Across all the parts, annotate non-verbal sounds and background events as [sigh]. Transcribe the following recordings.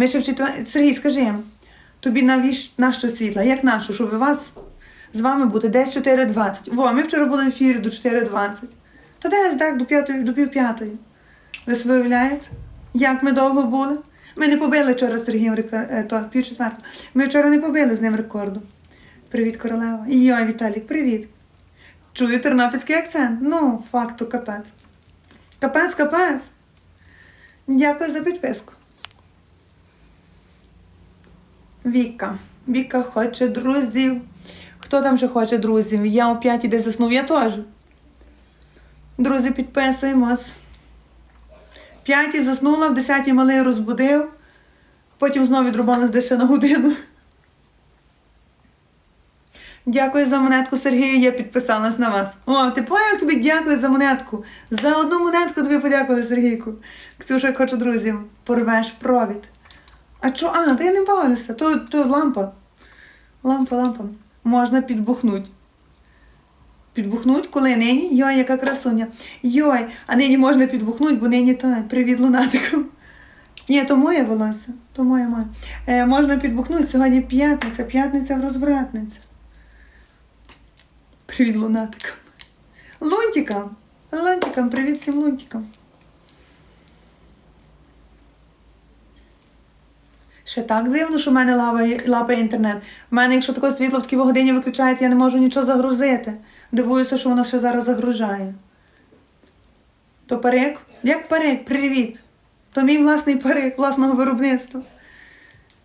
Ми ще в четвер... Сергій, скажи тобі навіщо нащо світла? Як нащо, щоб вас з вами бути десь 4.20. Во, ми вчора були в ефірі до 4.20. Та десь так, до, п'ятої, до пів п'ятої. Ви собі уявляєте, як ми довго були? Ми не побили вчора з Сергієм рекор- е, пів четвертого. Ми вчора не побили з ним рекорду. Привіт, королева. Йой, Віталік, привіт. Чую тернопільський акцент. Ну, факту капець. Капець, капець. Дякую за підписку. Віка. Віка хоче друзів. Хто там ще хоче друзів? Я о п'ятій де заснув, я теж. Друзі, підписуємось. П'ятій заснула, в десятій малий розбудив. Потім знову відрубалась десь ще на годину. Дякую за монетку, Сергію, я підписалась на вас. О, ти як тобі дякую за монетку. За одну монетку тобі подякували, Сергійку. Ксюша, хочу друзів. Порвеш провід. А чо? А, та я не бавлюся. То, то лампа. Лампа, лампа. Можна підбухнуть. Підбухнуть, коли нині? Йой, яка красуня. Йой, а нині можна підбухнуть, бо нині той, привіт лунатику. Ні, то моє волосся, то моє моє. Е, можна підбухнути, сьогодні п'ятниця, п'ятниця в розвратниця. Привіт лунатикам. Лунтикам. Лунтикам, привіт всім лунтикам. Ще так дивно, що в мене лапає, інтернет. У мене, якщо таке світло в такій годині виключають, я не можу нічого загрузити. Дивуюся, що воно ще зараз загружає. То парик? Як парик? Привіт. То мій власний парик власного виробництва.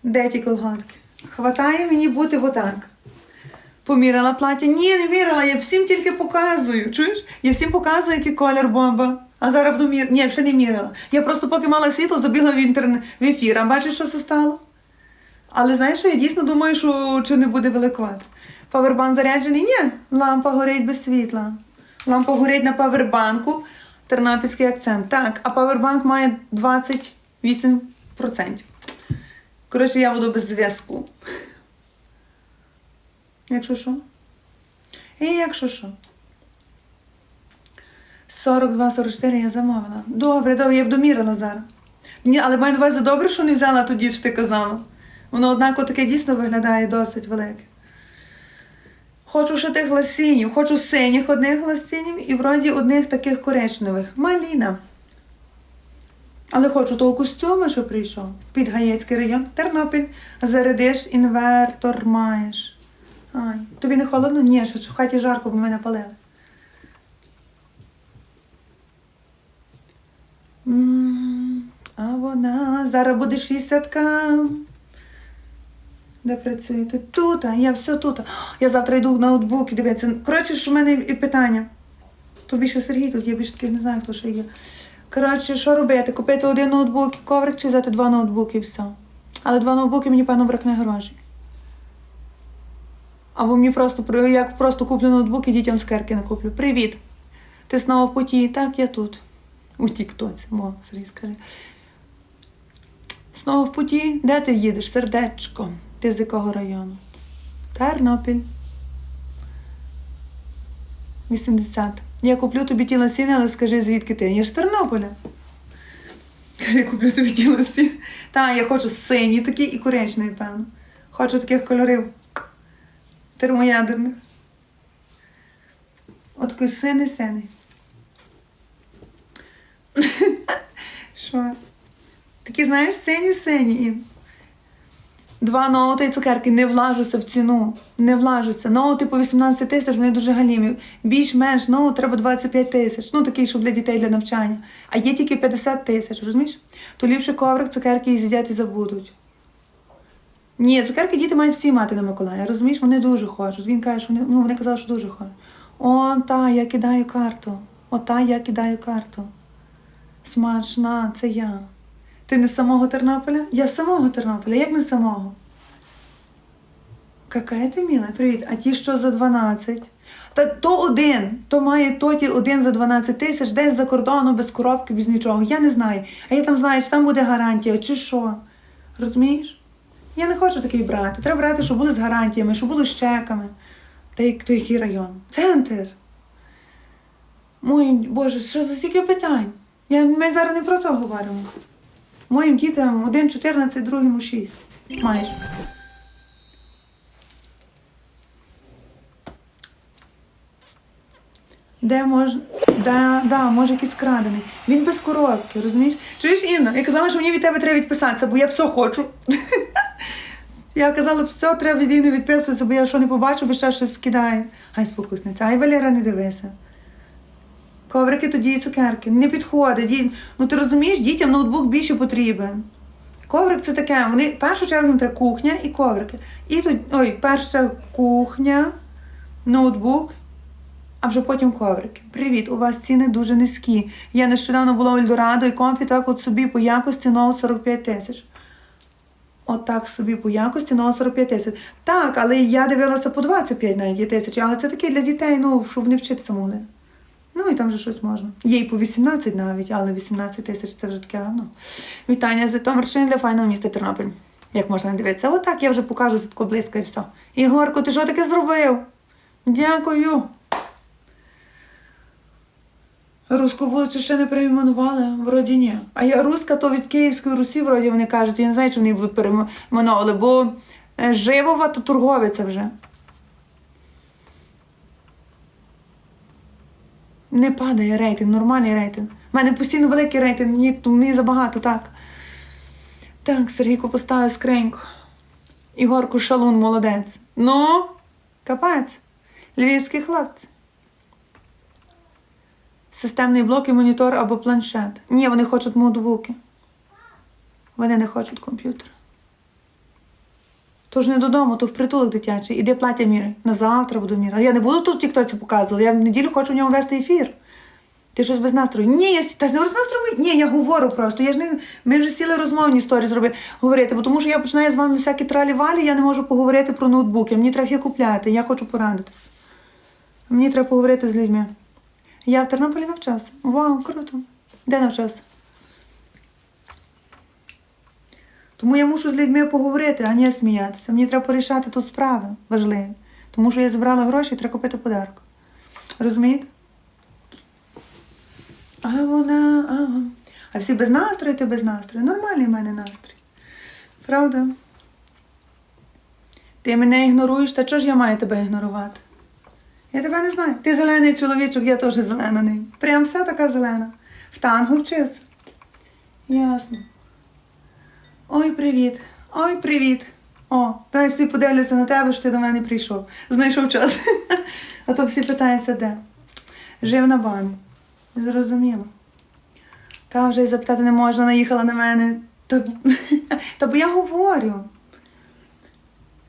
Де ті колготки? Хватає мені бути отак. Поміряла плаття? Ні, не міряла, я всім тільки показую. Чуєш? Я всім показую, який колір бомба. А зараз буду мір... Ні, ще не міряла. Я просто поки мала світло, забігла в інтернет в ефір. А бачиш, що це стало? Але знаєш, що я дійсно думаю, що чи не буде великуват. Павербанк заряджений? Ні, лампа горить без світла. Лампа горить на павербанку. Тернопільський акцент. Так, а павербанк має 28%. Коротше, я буду без зв'язку. Якщо що? І якщо що? 42-44 я замовила. Добре, добре, я б домірила зараз. Ні, але маю на увазі добре, що не взяла тоді, що ти казала. Воно, однако, таке дійсно виглядає досить велике. Хочу ще тих ласінів, хочу синіх одних ласінів і вроді одних таких коричневих. Маліна. Але хочу того костюма, що прийшов. Під Гаєцький район, Тернопіль. Зарядиш, інвертор маєш. Ай, тобі не холодно? Ні, що в хаті жарко, бо мене палили. М, А вона зараз буде 60 Де працює? Тут, тут, я все тут. Я завтра йду в ноутбук і дивитися. Коротше, що в мене і питання. То більше Сергій тут, я більше таких не знаю, хто ще є. Коротше, що робити? Купити один ноутбук і коврик чи взяти два ноутбуки і все. Але два ноутбуки мені, певно, бракне грошей. Або мені просто як просто куплю ноутбук і дітям скерки накуплю. Привіт! Ти знову в путі? Так, я тут. У Тіктоці. Сергій скажи. Знову в путі? Де ти їдеш? Сердечко. Ти з якого району? Тернопіль. 80. Я куплю тобі ті лосіни, але скажи, звідки ти? Я ж з Тернополя. Я куплю тобі ті лосіни. Та, я хочу сині такі і коричневі, певно. Хочу таких кольорів термоядерних. От такий синий синий. Що? Такі, знаєш, сині сині. Два ноути і цукерки не влажуся в ціну. Не влажуся. Ноути по 18 тисяч, вони дуже галімі. Більш-менш ноут треба 25 тисяч. Ну такий, щоб для дітей для навчання. А є тільки 50 тисяч, розумієш? То ліпше коврик, цукерки і з'їдять і забудуть. Ні, цукерки діти мають всі мати на Миколая, розумієш, вони дуже хочуть. Він каже, що вони, ну, вони казали, що дуже хочуть. О, та, я кидаю карту. О, та, я кидаю карту. Смачна, це я. Ти не з самого Тернополя? Я з самого Тернополя, як не з самого? Какая ти міла? Привіт. А ті, що за 12? Та то один, то має тоті один за 12 тисяч, десь за кордоном, без коробки, без нічого. Я не знаю. А я там знаю, чи там буде гарантія, чи що. Розумієш? Я не хочу такий брати. Треба брати, щоб були з гарантіями, щоб були з чеками. Та як то який район? Центр. Мой Боже, що за стільки питань? Я, ми зараз не про це говоримо. Моїм дітям один 14, другому 6. Майже. Де може. Да, да, може якийсь крадений. Він без коробки, розумієш? Чуєш, Інна? Я казала, що мені від тебе треба відписатися, бо я все хочу. [laughs] Я казала, все, треба від Інни відписуватися, бо я що не побачу, бо ще щось скидаю. Ай, спокусниця, ай, Валера, не дивися. Коврики тоді і цукерки. Не підходить. Ді... Ну ти розумієш, дітям ноутбук більше потрібен. Коврик це таке, вони в першу чергу їм треба кухня і коврики. І тут, ой, перша кухня, ноутбук, а вже потім коврики. Привіт, у вас ціни дуже низькі. Я нещодавно була у Ельдорадо і комфі так от собі по якості ново 45 тисяч. Отак собі по якості ново 45 тисяч. Так, але я дивилася по 25 навіть тисяч, але це таке для дітей, ну, щоб вони вчитися могли. Ну і там вже щось можна. Є і по 18 навіть, але 18 тисяч це вже таке, ну. Вітання з Житомирщини для файного міста Тернопіль. Як можна дивитися? Отак я вже покажу тако близько і все. Ігорко, ти що таке зробив? Дякую. Руську вулицю ще не перейменували, вроді ні. А я руська, то від Київської Русі, вроді вони кажуть, я не знаю, чи вони будуть перейменовували, бо е, Живова то торговиця вже. Не падає рейтинг, нормальний рейтинг. У мене постійно великий рейтинг, мені, мені забагато, так. Так, Сергійко поставив скриньку. Ігорку Шалун, молодець. Ну, капець. Львівські хлопці. Системний блок і монітор або планшет. Ні, вони хочуть ноутбуки. Вони не хочуть комп'ютер. То ж не додому, то в притулок дитячий. Іди плаття міряй. На завтра буду міряти. Я не буду тут в тіктоці показувати. Я в неділю хочу в ньому вести ефір. Ти щось без настрою? Ні, я та без настрою. Ні, я говорю просто. Я ж не ми вже сіли розмовні історії зробити говорити, бо тому що я починаю з вами всякі тралі-валі, я не можу поговорити про ноутбуки. Мені треба їх купляти. Я хочу порадитись. Мені треба поговорити з людьми. Я в Тернополі навчався. Вау, круто. Де навчався? Тому я мушу з людьми поговорити, а не сміятися. Мені треба порішати тут справи важливі. Тому що я збирала гроші і треба купити подарок. Розумієте? А вона, а. А всі без настрою, ти без настрою. Нормальний в мене настрій. Правда? Ти мене ігноруєш, та чого ж я маю тебе ігнорувати? Я тебе не знаю. Ти зелений чоловічок, я теж зелена. Прям вся така зелена. В танго вчився. Ясно. Ой, привіт. Ой, привіт. О, та всі подивляться на тебе, що ти до мене прийшов. Знайшов час. [laughs] А то всі питаються, де. Жив на бані. Зрозуміло. Та вже й запитати не можна, наїхала на мене. Та, [laughs] та бо я говорю.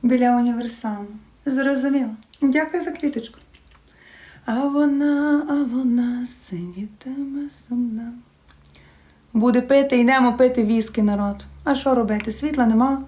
Біля універсаму. Зрозуміло. Дякую за квіточку. А вона, а вона синітиме сумна. Буде пити, йдемо пити віски, народ. А що робити? Світла нема.